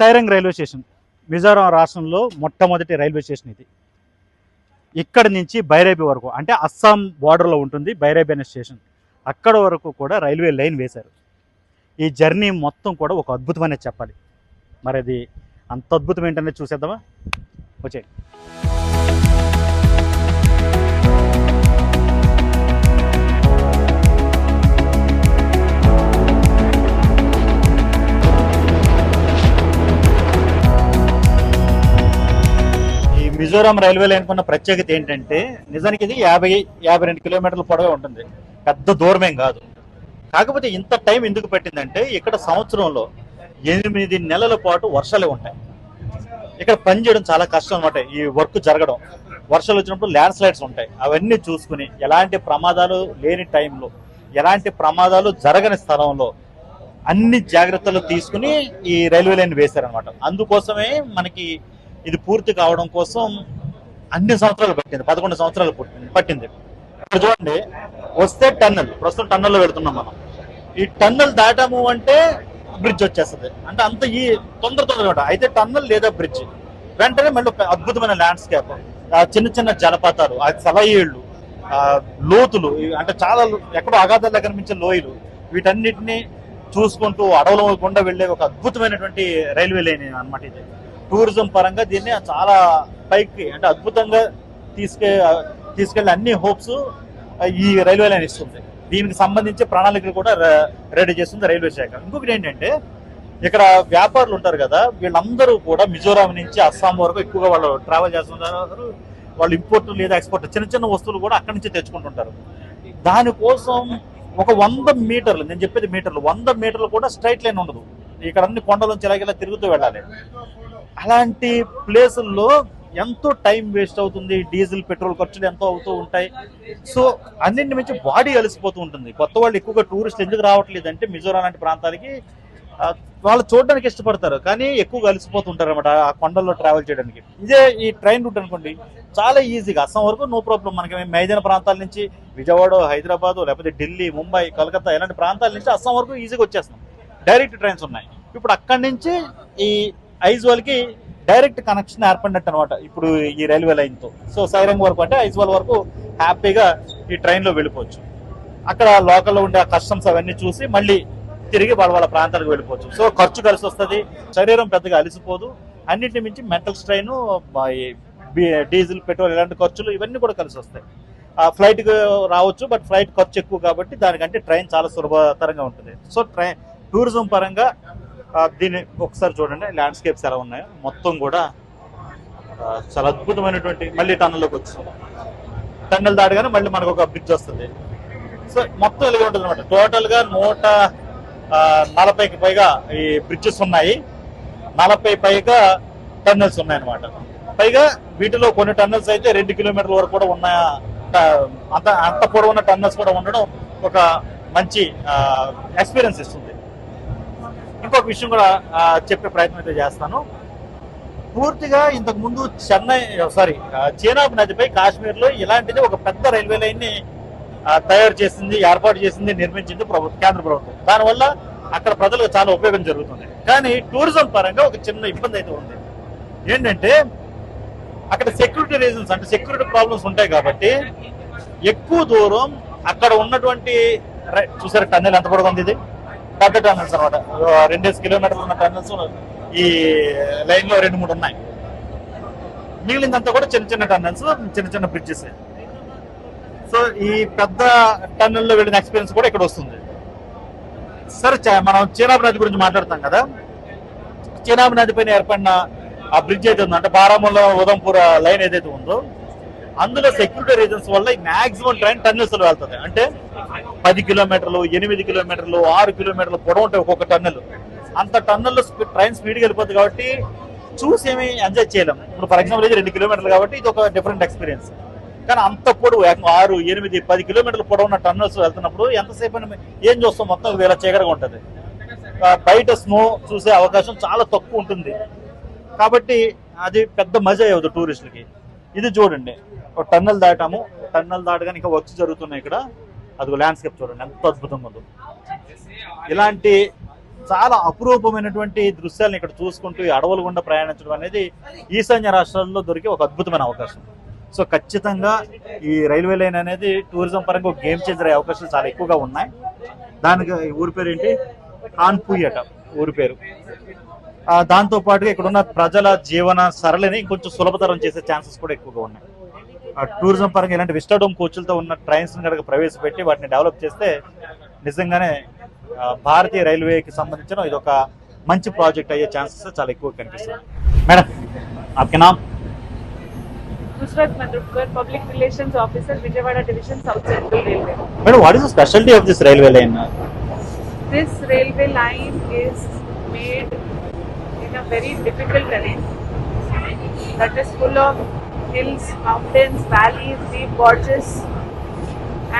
Sairang railway station Mizoram రాష్ట్రంలో మొట్టమొదటి railway station ఇది. ఇక్కడ నుంచి బైరేబి వరకు అంటే అస్సాం బార్డర్లో ఉంటుంది బైరేబీ అనే స్టేషన్. అక్కడ వరకు కూడా రైల్వే లైన్ వేశారు. ఈ జర్నీ మొత్తం కూడా ఒక అద్భుతమనే చెప్పాలి. మరి అది అంత అద్భుతం ఏంటనేది చూసేద్దామా? వచ్చేయండి. మిజోరాం రైల్వే లైన్ ఉన్న ప్రత్యేకత ఏంటంటే నిజానికి ఇది యాభై యాభై రెండు కిలోమీటర్ల పొడవే ఉంటుంది. పెద్ద దూరమేం కాదు. కాకపోతే ఇంత టైం ఎందుకు పెట్టిందంటే ఇక్కడ సంవత్సరంలో ఎనిమిది నెలల పాటు వర్షాలే ఉంటాయి. ఇక్కడ పని చేయడం చాలా కష్టం అనమాట ఈ వర్క్ జరగడం. వర్షాలు వచ్చినప్పుడు ల్యాండ్ స్లైడ్స్ ఉంటాయి. అవన్నీ చూసుకుని ఎలాంటి ప్రమాదాలు లేని టైంలో ఎలాంటి ప్రమాదాలు జరగని స్థలంలో అన్ని జాగ్రత్తలు తీసుకుని ఈ రైల్వే లైన్ వేశారనమాట అందుకోసమే మనకి ఇది పూర్తి కావడం కోసం అన్ని సంవత్సరాలు పట్టింది పదకొండు సంవత్సరాలు పట్టింది పట్టింది. ఇప్పుడు చూడండి వస్తే టన్నెల్ ప్రస్తుతం టన్నెల్లో పెడుతున్నాం మనం. ఈ టన్నెల్ దాటాము అంటే బ్రిడ్జ్ వచ్చేస్తుంది. అంటే అంత ఈ తొందర తొందర అయితే టన్నెల్ లేదా బ్రిడ్జ్. వెంటనే మళ్ళీ ఒక అద్భుతమైన ల్యాండ్స్కేప్ చిన్న చిన్న జలపాతాలు ఆ సెలయేళ్ళు ఆ లోతులు అంటే చాలా ఎక్కడో అగాధాలు కనిపించే లోయలు వీటన్నిటిని చూసుకుంటూ అడవుల గుండా వెళ్ళే ఒక అద్భుతమైనటువంటి రైల్వే లైన్ అన్నమాట ఇది. టూరిజం పరంగా దీన్ని చాలా పైకి అంటే అద్భుతంగా తీసుకే తీసుకెళ్ళే అన్ని హోప్స్ ఈ రైల్వే లైన్ ఇస్తుంది. దీనికి సంబంధించి ప్రణాళికలు కూడా రెడీ చేస్తుంది రైల్వే శాఖ. ఇంకొకటి ఏంటంటే ఇక్కడ వ్యాపారులు ఉంటారు కదా వీళ్ళందరూ కూడా మిజోరాం నుంచి అస్సాం వరకు ఎక్కువగా వాళ్ళు ట్రావెల్ చేస్తున్నారు. వాళ్ళు ఇంపోర్ట్ లేదా ఎక్స్పోర్ట్ చిన్న చిన్న వస్తువులు కూడా అక్కడి నుంచి తెచ్చుకుంటుంటారు. దానికోసం ఒక వంద మీటర్లు నేను చెప్పేది మీటర్లు వంద మీటర్లు కూడా స్ట్రైట్ లైన్ ఉండదు. ఇక్కడ అన్ని కొండల నుంచి ఇలాగ ఇలా తిరుగుతూ వెళ్ళాలి. అలాంటి ప్లేసుల్లో ఎంతో టైం వేస్ట్ అవుతుంది డీజిల్ పెట్రోల్ ఖర్చులు ఎంతో అవుతూ ఉంటాయి. సో అన్నింటి మించి బాడీ అలసిపోతూ ఉంటుంది. కొత్త వాళ్ళు ఎక్కువగా టూరిస్టులు ఎందుకు రావట్లేదు అంటే మిజోరాం లాంటి ప్రాంతాలకి వాళ్ళు చూడడానికి ఇష్టపడతారు. కానీ ఎక్కువగా అలసిపోతుంటారు అనమాట ఆ కొండల్లో ట్రావెల్ చేయడానికి. ఇదే ఈ ట్రైన్ రూట్ అనుకోండి చాలా ఈజీగా అస్సాం వరకు నో ప్రాబ్లం మనకి మైదాన ప్రాంతాల నుంచి విజయవాడ హైదరాబాద్ లేకపోతే ఢిల్లీ ముంబై కలకత్తా ఇలాంటి ప్రాంతాల నుంచి అస్సాం వరకు ఈజీగా వచ్చేస్తాం డైరెక్ట్ ట్రైన్స్ ఉన్నాయి. ఇప్పుడు అక్కడి నుంచి ఈ ఐజ్వాల్కి డైరెక్ట్ కనెక్షన్ ఏర్పడినట్టు అనమాట ఇప్పుడు ఈ రైల్వే లైన్తో. సో సైరంగ్ వరకు అంటే ఐజ్వాల్ వరకు హ్యాపీగా ఈ ట్రైన్లో వెళ్ళిపోవచ్చు. అక్కడ లోకల్లో ఉండే కస్టమ్స్ అవన్నీ చూసి మళ్ళీ తిరిగి వాళ్ళ వాళ్ళ ప్రాంతాలకు వెళ్ళిపోవచ్చు. సో ఖర్చు కలిసి వస్తుంది శరీరం పెద్దగా అలిసిపోదు అన్నింటి మించి మెంటల్ స్ట్రైన్ డీజిల్ పెట్రోల్ ఇలాంటి ఖర్చులు ఇవన్నీ కూడా కలిసి వస్తాయి. ఆ ఫ్లైట్ రావచ్చు బట్ ఫ్లైట్ ఖర్చు ఎక్కువ కాబట్టి దానికంటే ట్రైన్ చాలా సులభతరంగా ఉంటుంది. సో ట్రైన్ టూరిజం పరంగా దీన్ని ఒకసారి చూడండి. ల్యాండ్స్కేప్స్ ఎలా ఉన్నాయో. మొత్తం కూడా చాలా అద్భుతమైనటువంటి మళ్ళీ టన్నెల్లోకి వచ్చింది టన్నెల్ దాటగానే మళ్ళీ మనకు ఒక బ్రిడ్జ్ వస్తుంది. సో మొత్తం ఇలాగే ఉంటుంది అనమాట టోటల్గా నూట నలభైకి పైగా ఈ బ్రిడ్జెస్ ఉన్నాయి. నలభై పైగా టన్నెల్స్ ఉన్నాయన్నమాట. పైగా వీటిలో కొన్ని టన్నెల్స్ అయితే రెండు కిలోమీటర్ల వరకు కూడా ఉన్న అంత అంత పొడవున్న టన్నెల్స్ కూడా ఉండడం ఒక మంచి ఎక్స్పీరియన్స్ ఇస్తుంది. ఇంకొక విషయం కూడా చెప్పే ప్రయత్నం అయితే చేస్తాను. పూర్తిగా ఇంతకు ముందు చెన్నై సారీ చీనాబ్ నదిపై కాశ్మీర్లో ఇలాంటిది ఒక పెద్ద రైల్వే లైన్ని తయారు చేసింది ఏర్పాటు చేసింది నిర్మించింది ప్రభుత్వం కేంద్ర ప్రభుత్వం. దానివల్ల అక్కడ ప్రజలకు చాలా ఉపయోగం జరుగుతుంది. కానీ టూరిజం పరంగా ఒక చిన్న ఇబ్బంది అయితే ఉంది. ఏంటంటే అక్కడ సెక్యూరిటీ రీజన్స్ అంటే సెక్యూరిటీ ప్రాబ్లమ్స్ ఉంటాయి కాబట్టి ఎక్కువ దూరం అక్కడ ఉన్నటువంటి రై- టన్నెల్ ఎంత పొడవు ఉంది ఇది? పెద్ద టన్నల్స్ అనమాట రెండేసి కిలోమీటర్లు ఉన్న టన్నల్స్ ఈ లైన్లో రెండు మూడు ఉన్నాయి. మిగిలిందంతా కూడా చిన్న చిన్న టన్నల్స్ చిన్న చిన్న బ్రిడ్జెస్. సో ఈ పెద్ద టన్నెల్లో వెళ్ళిన ఎక్స్పీరియన్స్ కూడా ఇక్కడ వస్తుంది. సరే చ- మనం చీనాబ్ నది గురించి మాట్లాడతాం కదా. చీనాబ్ నది పైన ఏర్పడిన ఆ బ్రిడ్జ్ అయితే ఉందో అంటే బారాముల్లా ఉదంపూర్ లైన్ ఏదైతే ఉందో అందులో సెక్యూరిటీ రీజన్స్ వల్ల మాక్సిమం ట్రైన్ టన్నెల్స్లో వెళ్తుంది. అంటే పది కిలోమీటర్లు ఎనిమిది కిలోమీటర్లు ఆరు కిలోమీటర్లు పొడవు ఉంటాయి ఒక్కొక్క టన్నెల్ అంత టన్నెల్లో ట్రైన్ స్పీడ్గా వెళ్ళిపోతుంది కాబట్టి చూసి ఏమి ఎంజాయ్ చేయలేం. ఇప్పుడు ఫర్ ఎగ్జాంపుల్ ఇది రెండు కిలోమీటర్లు కాబట్టి ఇది ఒక డిఫరెంట్ ఎక్స్పీరియన్స్ కానీ అంత పొడవు ఆరు ఎనిమిది పది కిలోమీటర్లు పొడవు ఉన్న టన్నెల్స్ వెళ్తున్నప్పుడు ఎంతసేపు ఏం చూస్తాం? మొత్తం వేల చీకరగా ఉంటుంది. బయట స్నో చూసే అవకాశం చాలా తక్కువ ఉంటుంది. కాబట్టి అది పెద్ద మజా అవ్వదు టూరిస్టులకి ఇది చూడండి. ఒక టన్నెల్ దాటాము. టన్నెల్ దాటగానే ఇంకా వర్క్స్ జరుగుతున్నాయి ఇక్కడ. అది ల్యాండ్స్కేప్ చూడండి. ఎంత అద్భుతంగా ఉందో. ఇలాంటి చాలా అపురూపమైనటువంటి దృశ్యాలను ఇక్కడ చూసుకుంటూ ఈ అడవులు గుండా ప్రయాణించడం అనేది ఈశాన్య రాష్ట్రాల్లో దొరికే ఒక అద్భుతమైన అవకాశం. సో ఖచ్చితంగా ఈ రైల్వే లైన్ అనేది టూరిజం పరంగా ఒక గేమ్ చేంజర్ అయ్యే అవకాశాలు చాలా ఎక్కువగా ఉన్నాయి. దానికి ఊరి పేరు ఏంటి? కాన్పూయ్ అట. ఊరి పేరు. దాంతోపాటుగా దాంతో పాటుగా ఇక్కడ ఉన్న ప్రజల జీవన సరళిని కొంచెం సులభతరం చేసే ఛాన్సెస్ కూడా ఎక్కువగా ఉన్నాయి. టూరిజం పరంగా ఇలాంటి విస్టాడోమ్ కోచ్లతో ఉన్న ట్రైన్స్ కనుక ప్రవేశపెట్టి వాటిని డెవలప్ చేస్తే నిజంగానే ఆ, భారతీయ రైల్వేకి సంబంధించిన ఇది ఒక మంచి ప్రాజెక్ట్ అయ్యే ఛాన్సెస్ చాలా ఎక్కువ కనిపిస్తుంది మేడం आपके नाम Nusrat Madrukar, Public Relations Officer, Vijayawada Division, South Central Railway. Madam what is the speciality of this railway line This railway line is made in a very difficult terrain that is full of hills, mountains, valleys, deep gorges,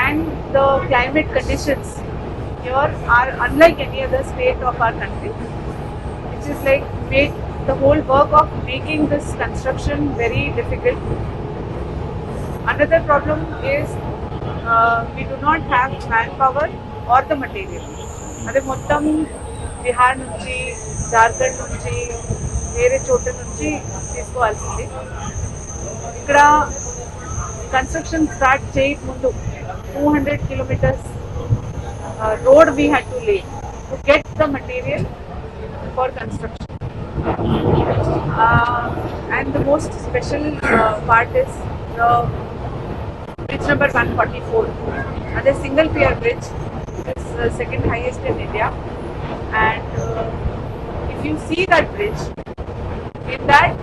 and the climate conditions here are unlike any other state of our country, which is like made the whole work of making this construction very difficult. Another problem is uh, we do not have manpower or the material. అదే మొత్తం బీహార్ నుంచి జార్ఖండ్ నుంచి వేరే చోట నుంచి తీసుకోవాల్సింది ఇక్కడ construction start చేయక ముందు two hundred kilometres road we had to lay to get the material for construction and the most special part is the bridge number 144. And the single pier bridge is the second highest in India. And uh, if you see that bridge, in that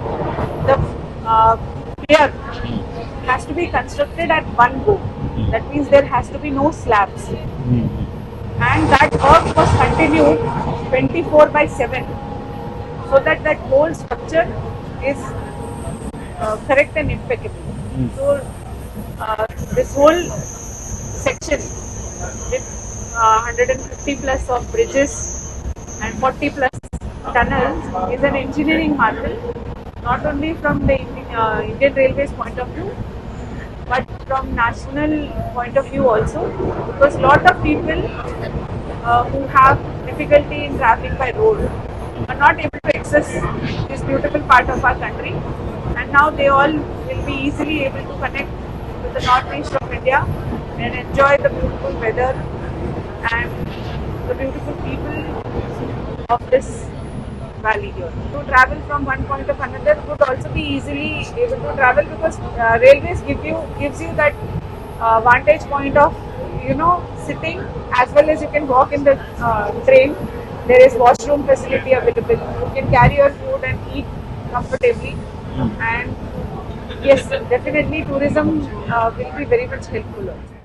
the uh, pier has to be constructed at one go. That means there has to be no slabs. And that work was continued 24 by 7 so that that whole structure is uh, correct and impeccable. So uh, this whole section with uh, 150 plus of bridges and 40 plus tunnels is an engineering marvel, not only from the uh, Indian Railways point of view, but from national point of view also, because a lot of people uh, who have difficulty in traveling by road are not able to access this beautiful part of our country, and now they all will be easily able to connect to the northeast of India and enjoy the beautiful weather and the beautiful people of this valley here. To travel from one point of another would also be easily able to travel because uh, railways give you gives you that uh, vantage point of you know sitting as well as you can walk in the uh, train. There is washroom facility available. You can carry your food and eat comfortably. And yes, definitely tourism uh, will be very much helpful. Also.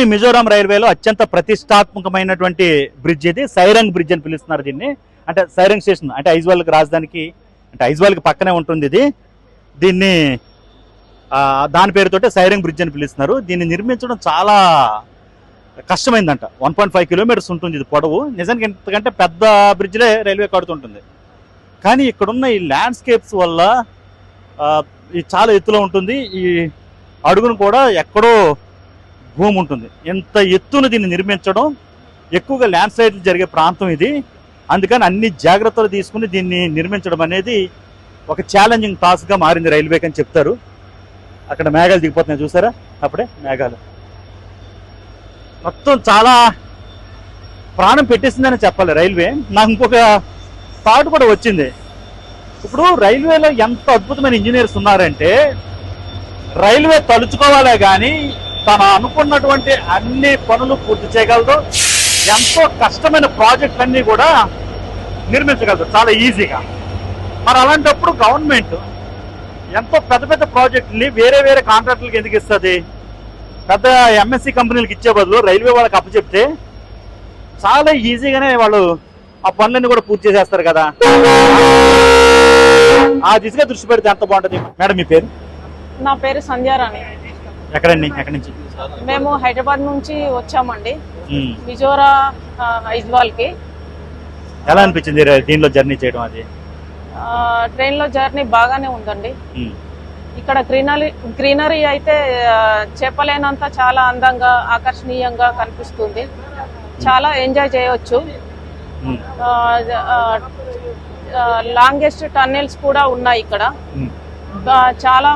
ఈ మిజోరాం రైల్వేలో అత్యంత ప్రతిష్టాత్మకమైనటువంటి bridge ఇది. Sairang bridge అని పిలుస్తున్నారు దీన్ని. అంటే Sairang station అంటే ఐజ్వాల్కి రాజధానికి అంటే ఐజ్వాల్కి పక్కనే ఉంటుంది ఇది. దీన్ని దాని పేరుతోటే సైరంగ్ బ్రిడ్జ్ అని పిలుస్తున్నారు. దీన్ని నిర్మించడం చాలా కష్టమైందంట. వన్ పాయింట్ ఫైవ్ కిలోమీటర్స్ ఉంటుంది ఇది పొడవు. నిజానికి ఎంతకంటే పెద్ద బ్రిడ్జ్లే రైల్వే కడుతుంటుంది. కానీ ఇక్కడున్న ఈ ల్యాండ్స్కేప్స్ వల్ల ఇది చాలా ఎత్తులో ఉంటుంది. ఈ అడుగును కూడా ఎక్కడో భూమి ఉంటుంది. ఎంత ఎత్తున దీన్ని నిర్మించడం? ఎక్కువగా ల్యాండ్ స్లైడ్లు జరిగే ప్రాంతం ఇది. అందుకని అన్ని జాగ్రత్తలు తీసుకుని దీన్ని నిర్మించడం అనేది ఒక ఛాలెంజింగ్ టాస్క్గా మారింది రైల్వేకి అని చెప్తారు. అక్కడ మేఘాలు దిగిపోతున్నాయి చూసారా? అప్పుడే మేఘాలు. మొత్తం చాలా ప్రాణం పెట్టేసిందని చెప్పాలి రైల్వే. నాకు ఇంకొక థాట్ కూడా వచ్చింది. ఇప్పుడు రైల్వేలో ఎంత అద్భుతమైన ఇంజనీర్స్ ఉన్నారంటే రైల్వే తలుచుకోవాలే కానీ తను అనుకున్నటువంటి అన్ని పనులు పూర్తి చేయగలదు. ఎంతో కష్టమైన ప్రాజెక్టులన్నీ కూడా నిర్మించగలదు. చాలా ఈజీగా. మరి అలాంటప్పుడు గవర్నమెంట్ ఎంతో పెద్ద పెద్ద ప్రాజెక్టుని వేరే వేరే కాంట్రాక్టులకు ఎందుకు ఇస్తుంది? పెద్ద ఎంఎస్సి కంపెనీలకు ఇచ్చే బదులు రైల్వే వాళ్ళకి అప్పచెప్తే చాలా ఈజీగానే వాళ్ళు ఆ పనులన్నీ కూడా పూర్తి చేసేస్తారు కదా. ఆ దిశగా దృష్టి పెడితే ఎంత బాగుంటుంది. మేడం మీ పేరు? నా పేరు సంధ్యారాణి. ఎక్కడండి ఎక్కడి నుంచి? మేము హైదరాబాద్ నుంచి వచ్చామండి. మిజోరా ఐజ్వాల్కి ఎలా అనిపించింది దీనిలో జర్నీ చేయడం అది? ట్రైన్లో జర్నీ బాగానే ఉందండి. ఇక్కడ గ్రీనరీ గ్రీనరీ అయితే చెప్పలేనంత చాలా అందంగా ఆకర్షణీయంగా కనిపిస్తుంది. చాలా ఎంజాయ్ చేయవచ్చు లాంగెస్ట్ టన్నెల్స్ కూడా ఉన్నాయి ఇక్కడ. చాలా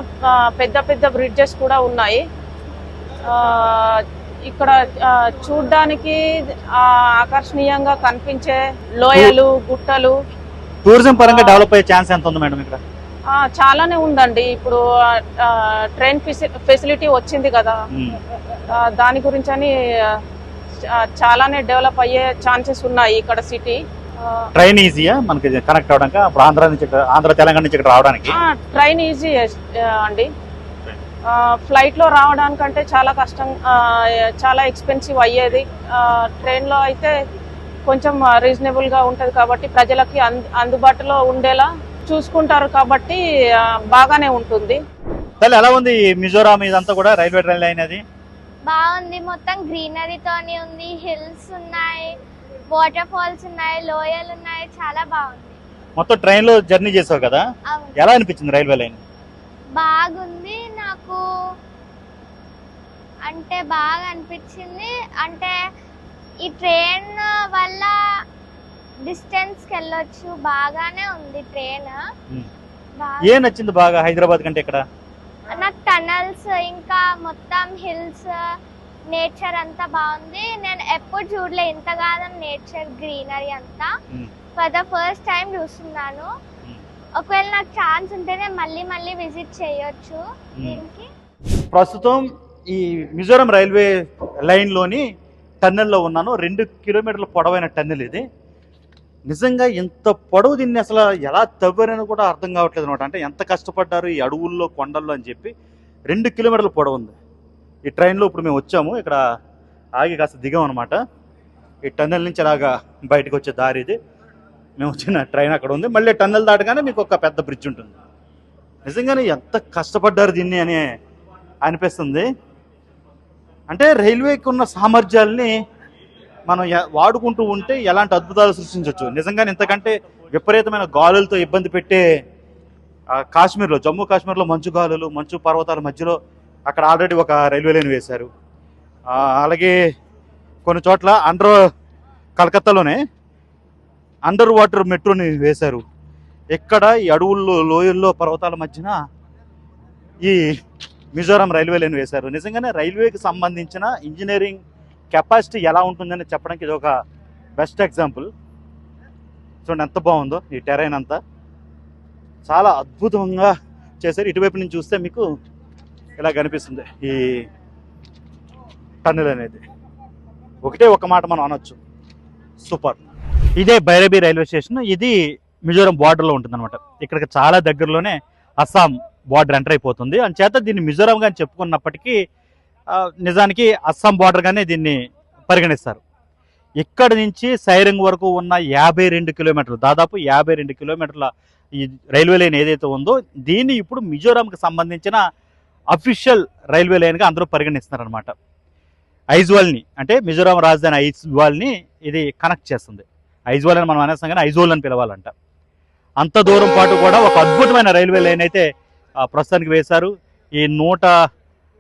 పెద్ద పెద్ద బ్రిడ్జెస్ కూడా ఉన్నాయి. ఇక్కడ చూడ్డానికి ఆకర్షణీయంగా కనిపించే లోయలు గుట్టలు. టూరిజం పరంగా డెవలప్ అయ్యే ఛాన్స్ ఎంత ఉంది మేడం ఇక్కడ? చాలానే ఉందండి. ఇప్పుడు ట్రైన్ ఫెసి ఫెసిలిటీ వచ్చింది కదా. ఆ, దాని గురించి అని చాలానే డెవలప్ అయ్యే ఛాన్సెస్ ఉన్నాయి ఇక్కడ సిటీ ట్రైన్ ఈజీయా? మనకి కనెక్ట్ అవడానికి? అప్పుడు ఆంధ్ర నుంచి ఆంధ్ర తెలంగాణ నుంచి ఇక్కడ రావడానికి? ట్రైన్ ఈజీ అండి. ఫ్లైట్లో రావడానికంటే చాలా కష్టం చాలా ఎక్స్పెన్సివ్ అయ్యేది. ట్రైన్లో అయితే కొంచెం రీజనబుల్గా ఉంటది కాబట్టి ప్రజలకి అందు- అందుబాటులో ఉండేలా చూసుకుంటారు కాబట్టి బాగానే ఉంటుంది. తల్లి ఎలా ఉంది మిజోరాం ఇదంతా కూడా? రైల్వే ట్రైన్ లైన్ అది? బాగుంది. మొత్తం గ్రీనరీతోని ఉంది. హిల్స్ ఉన్నాయి. వాటర్ ఫాల్స్ ఉన్నాయి లోయలు ఉన్నాయి చాలా బాగుంది. మొత్తం ట్రైన్లో జర్నీ చేసావు కదా? అవును. ఎలా అనిపించింది రైల్వే లైన్? బాగుంది నాకు అంటే బాగా అనిపించింది. అంటే ఈ ట్రైన్ వల్ల డిస్టెన్స్కి వెళ్ళొచ్చు బాగానే ఉంది ట్రైన్. ఉమ్. బాగా ఏ నచ్చింది బాగా హైదరాబాద్ కంటే ఇక్కడ? నాకు టనల్స్ ఇంకా మొత్తం హిల్స్ నేచర్ అంతా బాగుంది. నేను ఎప్పుడు చూడలే. ఇంతగానం నేచర్ గ్రీనరీ అంతా. ఫర్ ద ఫస్ట్ టైం చూస్తున్నాను. ఒకవేళ నాకు ఛాన్స్ ఉంటేనే మళ్ళీ మళ్ళీ విజిట్ చేయొచ్చు. దీనికి. ప్రస్తుతం ఈ మిజోరం రైల్వే లైన్లోని టన్నెల్లో ఉన్నాను. రెండు కిలోమీటర్ల పొడవైన టన్నెల్ ఇది. నిజంగా ఇంత పొడవు దీన్ని అసలు ఎలా తవ్వారని కూడా అర్థం కావట్లేదు అనమాట. అంటే ఎంత కష్టపడ్డారు ఈ అడవుల్లో కొండల్లో అని చెప్పి. రెండు కిలోమీటర్ల పొడవు ఉంది. ఈ ట్రైన్లో ఇప్పుడు మేము వచ్చాము. ఇక్కడ ఆగి కాస్త దిగాం అనమాట ఈ టన్నెల్ నుంచి అలాగా బయటకు వచ్చే దారి ఇది. మేము వచ్చిన ట్రైన్ అక్కడ ఉంది. మళ్ళీ టన్నెల్ దాటగానే మీకు ఒక పెద్ద బ్రిడ్జ్ ఉంటుంది. నిజంగానే ఎంత కష్టపడ్డారు దీన్ని అని అనిపిస్తుంది. అంటే రైల్వేకి ఉన్న సామర్థ్యాల్ని మనం వాడుకుంటూ ఉంటే ఎలాంటి అద్భుతాలు సృష్టించవచ్చు నిజంగానే ఇంతకంటే విపరీతమైన గాలులతో ఇబ్బంది పెట్టే కాశ్మీర్లో జమ్మూ కాశ్మీర్లో మంచు గాలులు మంచు పర్వతాల మధ్యలో అక్కడ ఆల్రెడీ ఒక రైల్వే లైన్ వేశారు. అలాగే కొన్ని చోట్ల అండర్ కలకత్తాలోనే అండర్ వాటర్ మెట్రోని వేశారు. ఎక్కడ ఈ అడవుల్లో లోయల్లో పర్వతాల మధ్యన ఈ మిజోరాం రైల్వే లైన్ వేశారు. నిజంగానే రైల్వేకి సంబంధించిన ఇంజనీరింగ్ కెపాసిటీ ఎలా ఉంటుందని చెప్పడానికి ఇది ఒక బెస్ట్ ఎగ్జాంపుల్ చూడండి ఎంత బాగుందో ఈ టెరైన్ అంతా. చాలా అద్భుతంగా చేశారు. ఇటువైపు నుంచి చూస్తే మీకు ఇలా కనిపిస్తుంది. ఈ టన్నెల్ అనేది. ఒకటే ఒక మాట మనం అనొచ్చు. సూపర్. ఇదే బైరబీ రైల్వే స్టేషన్. ఇది మిజోరం బార్డర్లో ఉంటుంది అనమాట ఇక్కడికి చాలా దగ్గరలోనే అస్సాం బార్డర్ ఎంటర్ అయిపోతుంది. అందుచేత దీన్ని మిజోరాంగా అని చెప్పుకున్నప్పటికీ నిజానికి అస్సాం బార్డర్గానే దీన్ని పరిగణిస్తారు. ఇక్కడ నుంచి సైరంగ్ వరకు ఉన్న యాభై రెండు కిలోమీటర్లు దాదాపు యాభై రెండు కిలోమీటర్ల ఈ రైల్వే లైన్ ఏదైతే ఉందో దీన్ని ఇప్పుడు మిజోరాంకి సంబంధించిన అఫీషియల్ రైల్వే లైన్గా అందరూ పరిగణిస్తున్నారనమాట ఐజ్వాల్ని అంటే మిజోరాం రాజధాని ఐజ్వాల్ని ఇది కనెక్ట్ చేస్తుంది. ఐజ్వాల్ అని మనం అనేస్తాం కానీ ఐజోల్ అని పిలవాలంట. అంత దూరం పాటు కూడా ఒక అద్భుతమైన రైల్వే లైన్ అయితే ప్రస్తుతానికి వేశారు. ఈ నూట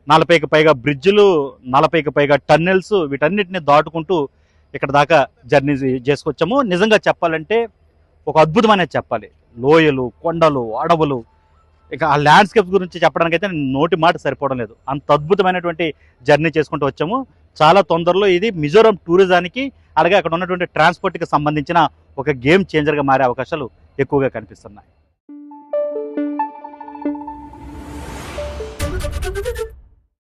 నలభైకి పైగా బ్రిడ్జిలు నలభైకి పైగా టన్నెల్స్ వీటన్నిటిని దాటుకుంటూ ఇక్కడ దాకా జర్నీ చేసుకొచ్చాము. నిజంగా చెప్పాలంటే ఒక అద్భుతమైన చెప్పాలి. లోయలు కొండలు అడవులు ఇక ఆ ల్యాండ్స్కేప్ గురించి చెప్పడానికి అయితే నోటి మాట సరిపోవడం లేదు. అంత అద్భుతమైనటువంటి జర్నీ చేసుకుంటూ వచ్చాము. చాలా తొందరలో ఇది మిజోరం టూరిజానికి అలాగే అక్కడ ఉన్నటువంటి ట్రాన్స్పోర్ట్కి సంబంధించిన ఒక గేమ్ చేంజర్గా మారే అవకాశాలు ఎక్కువగా కనిపిస్తున్నాయి.